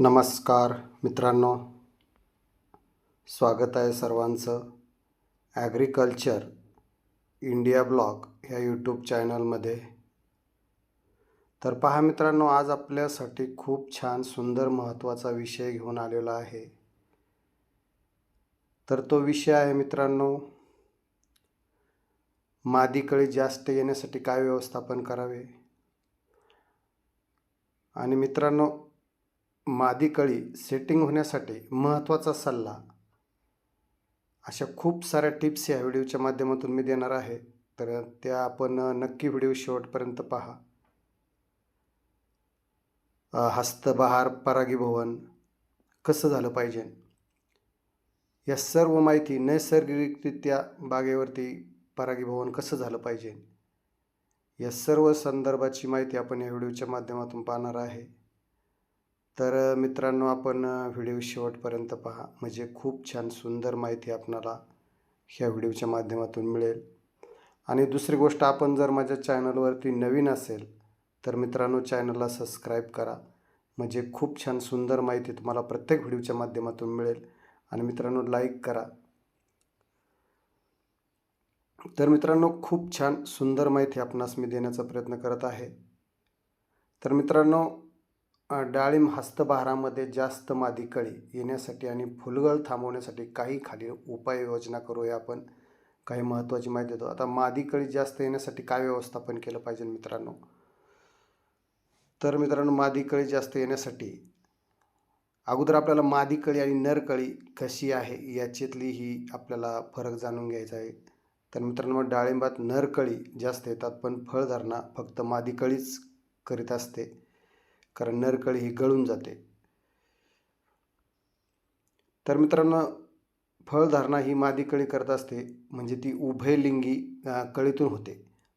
नमस्कार मित्रांनो. स्वागत आहे सर्वांचं. ॲग्रिकल्चर इंडिया ब्लॉग ह्या यूट्यूब चॅनलमध्ये तर पहा मित्रांनो आज आपल्यासाठी खूप छान सुंदर महत्त्वाचा विषय घेऊन आलेला आहे. तर तो विषय आहे मित्रांनो मादीकडे जास्त येण्यासाठी काय व्यवस्थापन करावे? आणि मित्रांनो मादीकळी सेटिंग होण्यासाठी महत्त्वाचा सल्ला. अशा खूप साऱ्या टिप्स या व्हिडिओच्या माध्यमातून मी देणार आहे. तर त्या आपण नक्की व्हिडिओ शेवटपर्यंत पहा. हस्तबहार परागीभवन कसं झालं पाहिजे? या सर्व माहिती नैसर्गिकरित्या बागेवरती परागीभवन कसं झालं पाहिजे? या सर्व संदर्भाची माहिती आपण या व्हिडिओच्या माध्यमातून पाहणार आहे. तर मित्रांनो आपण व्हिडिओ शेवटपर्यंत पहा. म्हणजे खूप छान सुंदर माहिती आपणाला ह्या व्हिडिओच्या माध्यमातून मिळेल. आणि दुसरी गोष्ट आपण जर माझ्या चॅनलवरती नवीन असेल तर मित्रांनो चॅनलला सबस्क्राईब करा. म्हणजे खूप छान सुंदर माहिती तुम्हाला प्रत्येक व्हिडिओच्या माध्यमातून मिळेल. आणि मित्रांनो लाईक करा. तर मित्रांनो खूप छान सुंदर माहिती आपणास मी देण्याचा प्रयत्न करत आहे. तर मित्रांनो डाळिंब हस्तभारामध्ये जास्त मादी कळी येण्यासाठी आणि फुलगळ थांबवण्यासाठी काही खाली उपाययोजना करूया आपण. काही महत्त्वाची माहिती देतो. आता मादी कळी जास्त येण्यासाठी काय व्यवस्थापन केलं पाहिजे मित्रांनो? तर मित्रांनो मादी कळी जास्त येण्यासाठी अगोदर आपल्याला मादी कळी आणि नर कळी कशी आहे याच्यातली ही आपल्याला फरक जाणून घ्यायचा आहे. तर मित्रांनो डाळिंबात नर कळी जास्त येतात पण फळधारणा फक्त मादी कळीच करीत असते. कारण नरकळी ही गळून जाते. तर मित्रांनो फळधारणा ही मादी कळी करत असते म्हणजे ती उभयलिंगी कळीतून होते.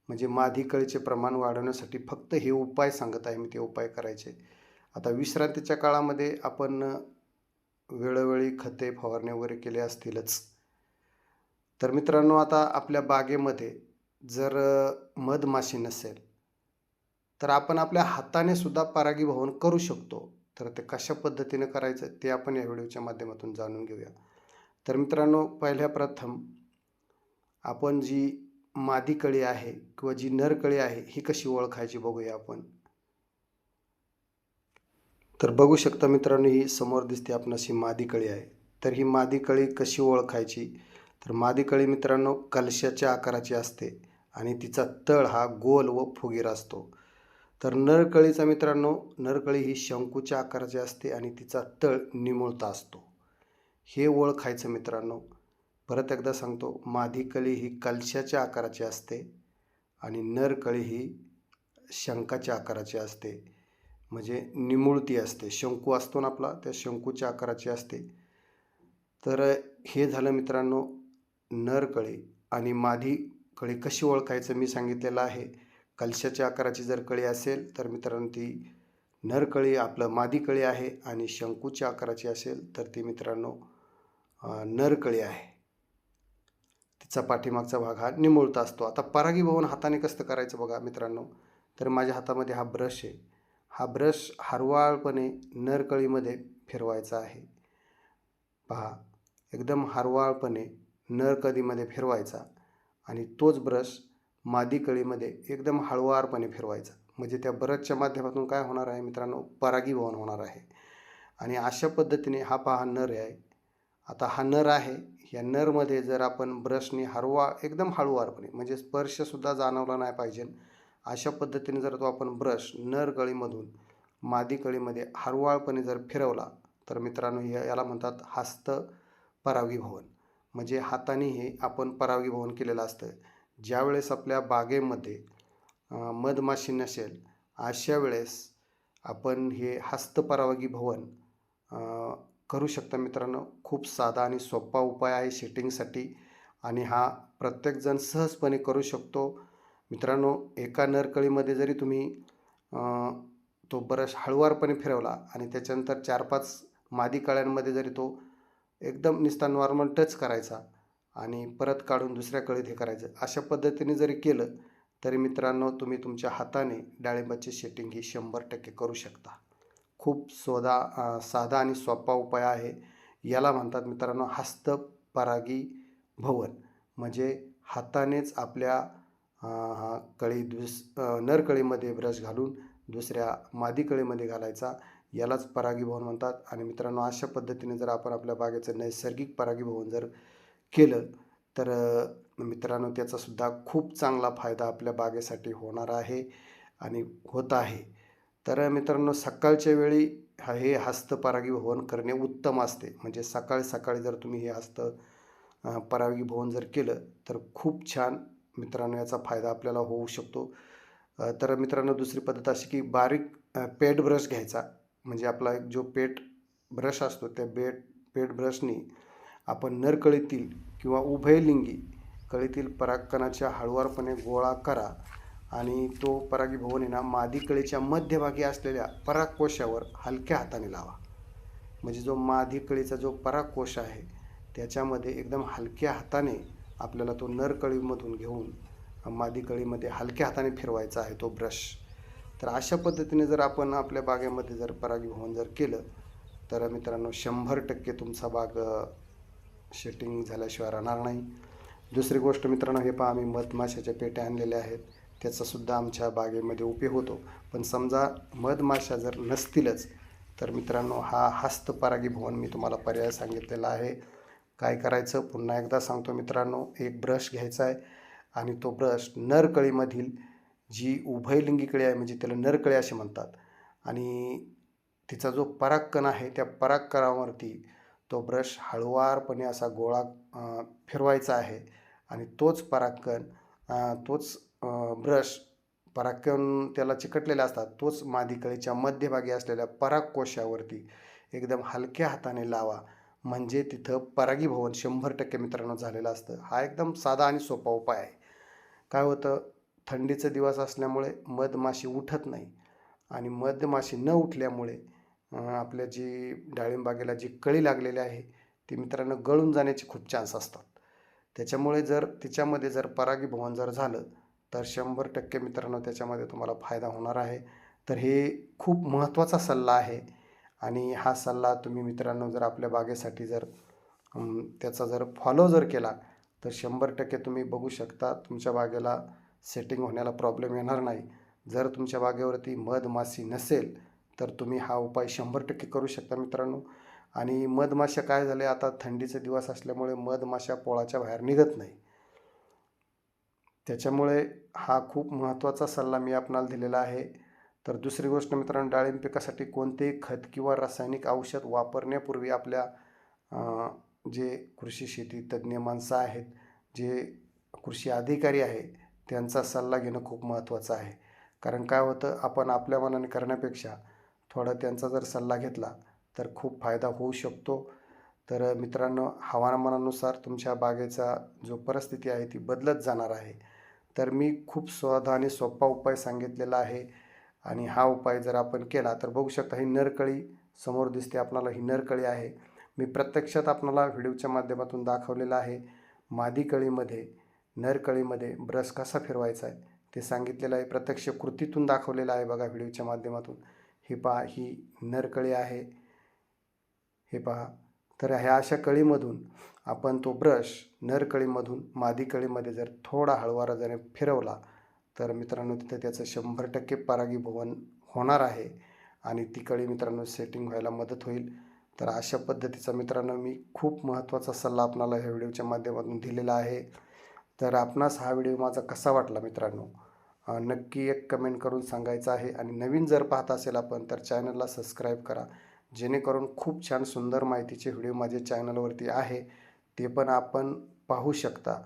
म्हणजे मादी कळीचे प्रमाण वाढवण्यासाठी फक्त हे उपाय सांगत आहे मी ते उपाय करायचे. आता विश्रांतीच्या काळामध्ये आपण वेळोवेळी खते फवारणे वगैरे केले असतीलच. तर मित्रांनो आता आपल्या बागेमध्ये जर मधमाशी नसेल तर आपण आपल्या हाताने सुद्धा परागीभवन करू शकतो. तर ते कशा पद्धतीने करायचं ते आपण या व्हिडिओच्या माध्यमातून जाणून घेऊया. तर मित्रांनो पहिल्या प्रथम आपण जी मादी कळी आहे किंवा जी नर कळी आहे ही कशी ओळखायची बघूया आपण. तर बघू शकता मित्रांनो ही समोर दिसते आपण अशी मादी कळी आहे. तर ही मादी कळी कशी ओळखायची? तर मादी कळी मित्रांनो कलशाच्या आकाराची असते आणि तिचा तळ हा गोल व फुगीर असतो. तर नरकळीचा मित्रांनो नरकळी ही शंकूच्या आकाराची असते आणि तिचा तळ निमुळता असतो. हे ओळखायचं मित्रांनो परत एकदा सांगतो मादी कळी ही कलशाच्या आकाराची असते आणि नरकळी ही शंकाच्या आकाराची असते. म्हणजे निमुळती असते. शंकू असतो ना आपला त्या शंकूच्या आकाराची असते. तर हे झालं मित्रांनो नरकळी. आणि मादी कळी कशी ओळखायचं मी सांगितलेलं आहे. कलशाच्या आकाराची जर कळी असेल तर मित्रांनो ती नरकळी आपलं मादी कळी आहे आणि शंकूच्या आकाराची असेल तर ती मित्रांनो नरकळी आहे. तिचा पाठीमागचा भाग हा निमुळता असतो. आता परागीभवन हाताने कसं करायचं बघा मित्रांनो तर माझ्या हातामध्ये हा ब्रश आहे. हा ब्रश हरवाळपणे नरकळीमध्ये फिरवायचा आहे. पहा एकदम हरवाळपणे नरकळीमध्ये फिरवायचा आणि तोच ब्रश मादी कळीमध्ये एकदम हळुवारपणे फिरवायचा. म्हणजे त्या ब्रशच्या माध्यमातून काय होणार आहे मित्रांनो? परागीभवन होणार आहे. आणि अशा पद्धतीने हा पहा नर आहे. आता हा नर आहे. या नरमध्ये जर आपण ब्रशने हरवा एकदम हळुवारपणे म्हणजे स्पर्शसुद्धा जाणवला नाही पाहिजे. अशा पद्धतीने जर तो आपण ब्रश नर गळीमधून मादी कळीमध्ये हरवाळपणे जर फिरवला तर मित्रांनो या- याला म्हणतात हस्त परागीभवन म्हणजे हाताने हे आपण परागीभवन केलेलं असतं. ज्यावेळेस आपल्या बागेमध्ये मधमाशी नसेल अशा वेळेस आपण हे हस्तपरवागी भवन करू शकता मित्रांनो. खूप साधा आणि सोपा उपाय आहे शेटिंगसाठी आणि हा प्रत्येकजण सहजपणे करू शकतो. मित्रांनो एका नरकळीमध्ये जरी तुम्ही तो ब्रश हळुवारपणे फिरवला आणि त्याच्यानंतर चार पाच मादी कळ्यांमध्ये जरी तो एकदम निस्ता नॉर्मल टच करायचा आणि परत काढून दुसऱ्या कळीत हे करायचं. अशा पद्धतीने जरी केलं तरी मित्रांनो तुम्ही तुमच्या हाताने डाळिंबाची शेटिंग ही शंभर टक्के करू शकता. खूप सोदा साधा आणि सोपा उपाय आहे. याला म्हणतात मित्रांनो हस्तपरागी भवन. म्हणजे हातानेच आपल्या हा कळी दुस नरकळीमध्ये ब्रश घालून दुसऱ्या मादी कळीमध्ये घालायचा. यालाच परागीभवन म्हणतात. आणि मित्रांनो अशा पद्धतीने जर आपण आपल्या बागेचं नैसर्गिक परागीभवन जर केलं तर मित्रांनो त्याचासुद्धा खूप चांगला फायदा आपल्या बागेसाठी होणार आहे आणि होत आहे. तर मित्रांनो सकाळच्या वेळी हा हे हस्तपरागीभवन करणे उत्तम असते. म्हणजे सकाळी सकाळी जर तुम्ही हे हस्त परागीभवन जर केलं तर खूप छान मित्रांनो याचा फायदा आपल्याला होऊ शकतो. तर मित्रांनो दुसरी पद्धत अशी की बारीक पेट ब्रश घ्यायचा. म्हणजे आपला एक जो पेट ब्रश असतो त्या बेट पेट ब्रशनी आपण नरकळीतील किंवा उभयलिंगी कळीतील परागकणाच्या हळुवारपणे गोळा करा आणि तो परागीभवन आहे ना मादी कळीच्या मध्यभागी असलेल्या परागकोशावर हलक्या हाताने लावा. म्हणजे जो मादी कळीचा जो परागकोश आहे त्याच्यामध्ये एकदम हलक्या हाताने आपल्याला तो नरकळीमधून घेऊन मादी कळीमध्ये हलक्या हाताने फिरवायचा आहे तो ब्रश. तर अशा पद्धतीने जर आपण आपल्या बागेमध्ये जर परागीभवन जर केलं तर मित्रांनो शंभर टक्के तुमचा बाग शेटिंग झाल्याशिवाय राहणार नाही. दुसरी गोष्ट मित्रांनो हे पहा आम्ही मधमाशाच्या पेट्या आणलेल्या आहेत. त्याचासुद्धा आमच्या बागेमध्ये उपयोग होतो. पण समजा मधमाशा जर नसतीलच तर मित्रांनो हा हस्तपरागी भवन मी तुम्हाला पर्याय सांगितलेला आहे. काय करायचं? पुन्हा एकदा सांगतो मित्रांनो एक ब्रश घ्यायचा आहे आणि तो ब्रश नरकळीमधील जी उभयलिंगी कळी आहे म्हणजे त्याला नरकळी असे म्हणतात. आणि तिचा जो परागकण आहे त्या परागकणावरती तो ब्रश हळुवारपणे असा गोळा फिरवायचा आहे आणि तोच परागकण तोच ब्रश परागकण त्याला चिकटलेले असतात तोच मादीकळीच्या मध्यभागी असलेल्या परागकोशावरती एकदम हलक्या हाताने लावा. म्हणजे तिथं परागीभवन शंभर टक्के मित्रांनो झालेलं असतं. हा एकदम साधा आणि सोपा उपाय आहे. काय होतं? थंडीचे दिवस असल्यामुळे मधमाशी उठत नाही आणि मधमाशी न उठल्यामुळे आपल्या जी डाळिंबागेला जी कळी लागलेली आहे ती मित्रांनो गळून जाण्याचे खूप चान्स असतात. त्याच्यामुळे जर तिच्यामध्ये जर परागीभवन जर झालं तर शंभर टक्के मित्रांनो त्याच्यामध्ये तुम्हाला फायदा होणार आहे. तर हे खूप महत्त्वाचा सल्ला आहे आणि हा सल्ला तुम्ही मित्रांनो जर आपल्या बागेसाठी जर त्याचा जर फॉलो जर केला तर शंभर टक्के तुम्ही बघू शकता तुमच्या बागेला सेटिंग होण्याला प्रॉब्लेम येणार नाही. जर तुमच्या बागेवरती मधमाशी नसेल तर तुम्ही हा उपाय शंभर टक्के करू शकता मित्रांनो. आणि मधमाशा काय झाले आता थंडीचे दिवस असल्यामुळे मधमाशा पोळाच्या बाहेर निघत नाही. त्याच्यामुळे हा खूप महत्त्वाचा सल्ला मी आपणाला दिलेला आहे. तर दुसरी गोष्ट मित्रांनो डाळिंब पिकासाठी कोणतेही खत किंवा रासायनिक औषध वापरण्यापूर्वी आपल्या जे कृषी शेती तज्ज्ञ माणसं आहेत जे कृषी अधिकारी आहे त्यांचा सल्ला घेणं खूप महत्त्वाचं आहे. कारण काय होतं आपण आपल्या मनाने करण्यापेक्षा थोडा त्यांचा जर सल्ला घेतला तर खूप फायदा होऊ शकतो. तर मित्रांनो हवामानानुसार तुमच्या बागेचा जो परिस्थिती आहे ती बदलत जाणार आहे. तर मी खूप साधा आणि सोपा उपाय सांगितलेला आहे. आणि हा उपाय जर आपण केला तर बघू शकता ही नरकळी समोर दिसते आपणाला ही नरकळी आहे. मी प्रत्यक्षात आपणाला व्हिडिओच्या माध्यमातून दाखवलेलं आहे मादी कळीमध्ये नरकळीमध्ये ब्रश कसा फिरवायचा आहे ते सांगितलेलं आहे. प्रत्यक्ष कृतीतून दाखवलेलं आहे बघा व्हिडिओच्या माध्यमातून. हे पहा ही नरकळी आहे. हे पहा तर ह्या अशा कळीमधून आपण तो ब्रश नरकळीमधून मादी कळीमध्ये जर थोडा हळवारा जर फिरवला तर मित्रांनो तिथं त्याचं शंभर टक्के परागीभवन होणार आहे आणि ती कळी मित्रांनो सेटिंग व्हायला मदत होईल. तर अशा पद्धतीचा मित्रांनो मी खूप महत्त्वाचा सल्ला आपणाला ह्या व्हिडिओच्या माध्यमातून दिलेला आहे. तर आपणास हा व्हिडिओ माझा कसा वाटला मित्रांनो? नक्की एक कमेंट करून सांगायचं आहे आणि नवीन जर पाहत असेल आपण तर चॅनलला सबस्क्राईब करा. जेणेकरून खूप छान सुंदर माहितीचे व्हिडिओ माझ्या चॅनलवरती आहे ते पण आपण पाहू शकता.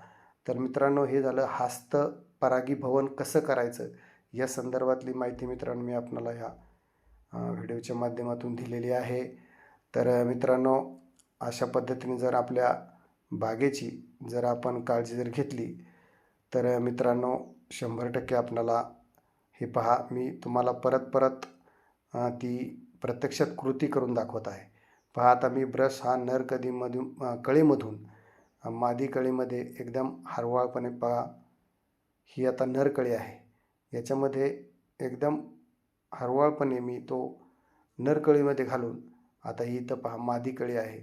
तर मित्रांनो हे झालं हस्त परागी भवन कसं करायचं? या संदर्भातली माहिती मित्रांनो मी आपणाला ह्या व्हिडिओच्या माध्यमातून दिलेली आहे. तर मित्रांनो अशा पद्धतीने जर आपल्या बागेची जर आपण काळजी जर घेतली तर मित्रांनो शंभर टक्के आपणाला हे पहा मी तुम्हाला परत परत ती प्रत्यक्षात कृती करून दाखवत आहे. पहा आता मी ब्रश हा नर कधीमधून कळीमधून मादी कळीमध्ये एकदम हरवाळपणे पहा ही आता नर कळी आहे. याच्यामध्ये एकदम हरवाळपणे मी तो नरकळीमध्ये घालून आता ही इथं पहा मादी कळी आहे.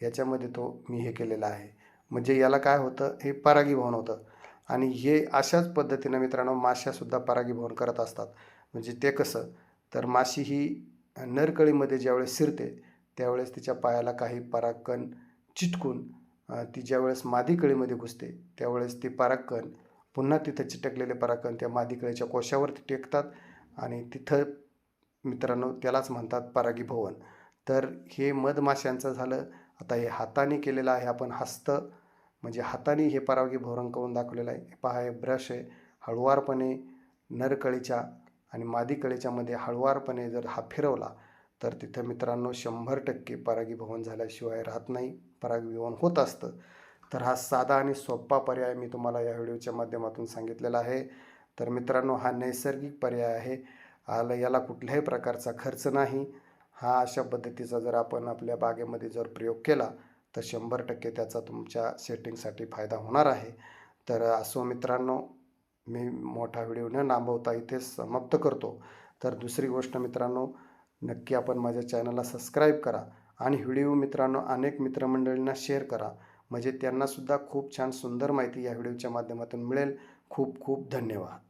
याच्यामध्ये तो मी हे केलेला आहे. म्हणजे याला काय होतं हे परागीभवन होतं. आणि हे अशाच पद्धतीनं मित्रांनो माशासुद्धा परागीभवन करत असतात. म्हणजे ते कसं? तर माशी ही नरकळीमध्ये ज्यावेळेस शिरते त्यावेळेस तिच्या पायाला काही परागकण चिटकून ती ज्यावेळेस मादी कळीमध्ये घुसते त्यावेळेस ती परागकण पुन्हा तिथं चिटकलेले परागकण त्या मादीकळीच्या कोशावरती टेकतात आणि तिथं मित्रांनो त्यालाच म्हणतात परागीभवन तर हे मधमाशांचं झालं. आता हे हाताने केलेलं आहे. आपण हस्त म्हणजे हाताने हे परागीभवन करून दाखवलेलं आहे. पहा हे ब्रश आहे. हळुवारपणे नरकळीच्या आणि मादी कळीच्यामध्ये हळुवारपणे जर हा फिरवला तर तिथं मित्रांनो शंभर टक्के परागीभवन झाल्याशिवाय राहत नाही. परागीभवन होत असतं. तर हा साधा आणि सोपा पर्याय मी तुम्हाला या व्हिडिओच्या माध्यमातून सांगितलेला आहे. तर मित्रांनो हा नैसर्गिक पर्याय आहे. आला याला कुठल्याही प्रकारचा खर्च नाही. हा अशा पद्धतीचा जर आपण आपल्या बागेमध्ये जर प्रयोग केला तर शंभर टक्के त्याचा तुमच्या सेटिंगसाठी फायदा होणार आहे. तर असो मित्रांनो मी मोठा व्हिडिओ न लांबवता इथे समाप्त करतो. तर दुसरी गोष्ट मित्रांनो नक्की आपण माझ्या चॅनलला सबस्क्राईब करा आणि व्हिडिओ मित्रांनो अनेक मित्रमंडळींना शेअर करा. म्हणजे त्यांनासुद्धा खूप छान सुंदर माहिती या व्हिडिओच्या माध्यमातून मिळेल. खूप खूप धन्यवाद.